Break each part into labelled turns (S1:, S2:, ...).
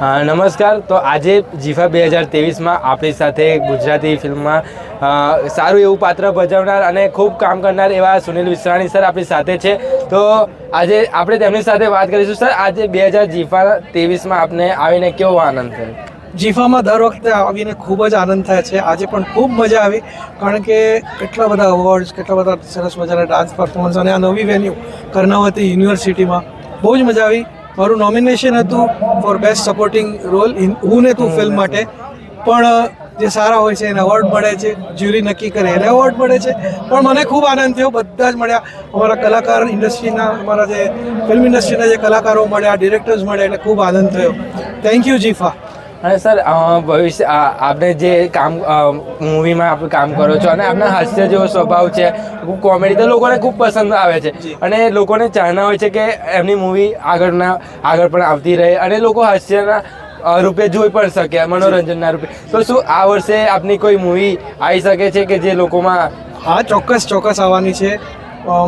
S1: નમસ્કાર. તો આજે જીફા બે હજાર તેવીસમાં આપણી સાથે ગુજરાતી ફિલ્મમાં સારું એવું પાત્ર ભજવનાર અને ખૂબ કામ કરનાર એવા સુનિલ વિશ્રાણી સર આપણી સાથે છે. તો આજે આપણે તેમની સાથે વાત કરીશું. સર, આજે બે હજાર જીફા તેવીસમાં આપને આવીને કેવો આનંદ થયો?
S2: જીફામાં દર વખતે આવીને ખૂબ જ આનંદ થાય છે. આજે પણ ખૂબ મજા આવી, કારણ કે કેટલા બધા અવોર્ડ્સ કેટલા બધા સરસ મજાના ડાન્સ પરફોર્મન્સ અને આ નવી વેન્યુ કર્ણાવતી યુનિવર્સિટીમાં બહુ જ મજા આવી. મારું નોમિનેશન હતું for best supporting role in હું ને તું ફિલ્મ માટે. પણ જે સારા હોય છે એને એવોર્ડ મળે છે જ્યુરી નક્કી કરે એને એવોર્ડ મળે છે. પણ મને ખૂબ આનંદ થયો, બધા જ મળ્યા. અમારા કલાકાર ઇન્ડસ્ટ્રીના અમારા જે ફિલ્મ ઇન્ડસ્ટ્રીના જે કલાકારો મળ્યા ડિરેક્ટર્સ મળ્યા એટલે ખૂબ આનંદ થયો. થેન્ક યુ જીફા
S1: અને સર ભવિષ્ય આપણે જે કામ મૂવીમાં આપણે કામ કરો છો અને આપના હાસ્ય જેવો સ્વભાવ છે ખૂબ કોમેડી તો લોકોને ખૂબ પસંદ આવે છે. અને લોકોને ચાહના હોય છે કે એમની મૂવી આગળના આગળ પણ આવતી રહે અને લોકો હાસ્યના રૂપે જોઈ પણ શકે મનોરંજનના રૂપે. તો શું આ વર્ષે આપની કોઈ મૂવી આવી શકે છે કે જે લોકોમાં
S2: હા ચોક્કસ ચોક્કસ આવવાની છે.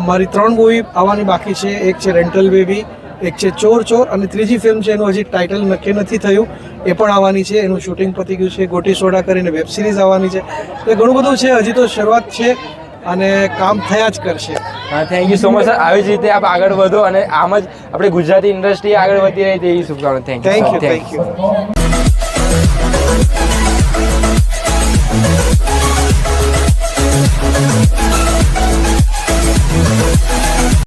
S2: મારી ત્રણ મૂવી આવવાની બાકી છે. એક છે રેન્ટલ બેબી એક છે ચોર ચોર અને ત્રીજી ફિલ્મ છે એનું હજી ટાઇટલ નક્કી નથી થયું. એ પણ આવવાની છે એનું શૂટિંગ પતી ગયું છે ગોટી સોડા કરીને વેબ સિરીઝ આવવાની છે. એટલે ઘણું બધું છે હજી તો શરૂઆત છે અને કામ થયા જ કરશે.
S1: Thank you so much sir આવી જ રીતે આપ આગળ વધો અને આમ જ આપણે ગુજરાતી ઇન્ડસ્ટ્રી આગળ વધી રહી તેવી શુભકામના.
S2: Thank you thank you